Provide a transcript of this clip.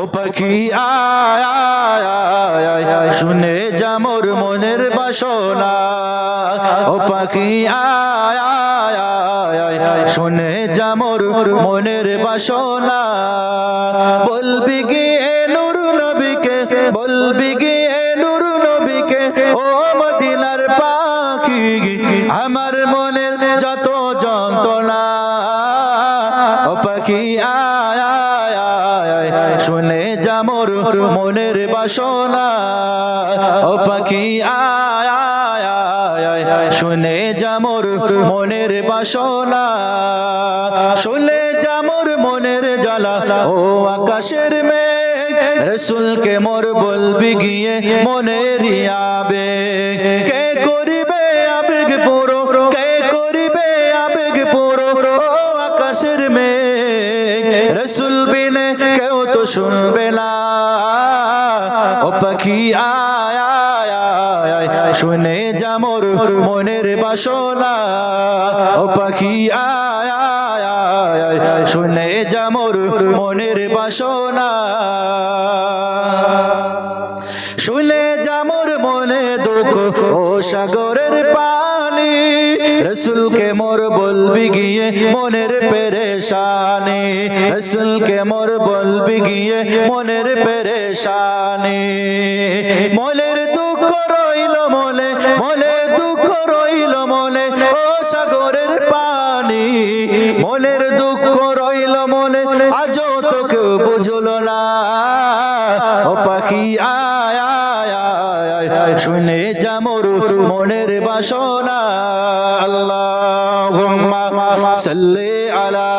ও পাখি আয় শুনে যামর মনের বাসনা। ও পাখি আয় শুনে যামর মনের বাসনা। বলবি গিয়ে নূর নবীকে বলবি গিয়ে নূর নবীকে ও মদিনার পাখি আমার মনের যত যন্ত্রণা। ও পাখি আয়, শুনে যামর মনের বাসনা। ও পাখি, আয় শুনে যামর মনের বাসনা। শুনে যামর মনের জ্বালা। ও আকাশের মেঘ, রসুলকে মোর বলবি গিয়ে মনের আবেগ। কে করিবে আবেগ পুরো? শুনবে না। ও পাখি আয় আয়, আয়, শুনে যামর মনের বাসনা। ও পাখি আয় আয়, আয়, শুনে যামর মনের বাসনা। শুনে যামর মনে দুঃখ। ও সাগরের পানি রসুলকে মোর বলবি গিয়ে মনের পেরেশানি। রসুলকে মোর বলবি গিয়ে মনের পেরেশানি। মনের দুঃখ রইল মনে মনে দুঃখ রইল মনে, ও সাগরের পানি। মনের দুঃখ রইল মনে, আজও তো কেউ বুঝলো না। ও পাখি আয় শুনে যামর মনের বাসনা। আল্লাহ সাল্লি আলা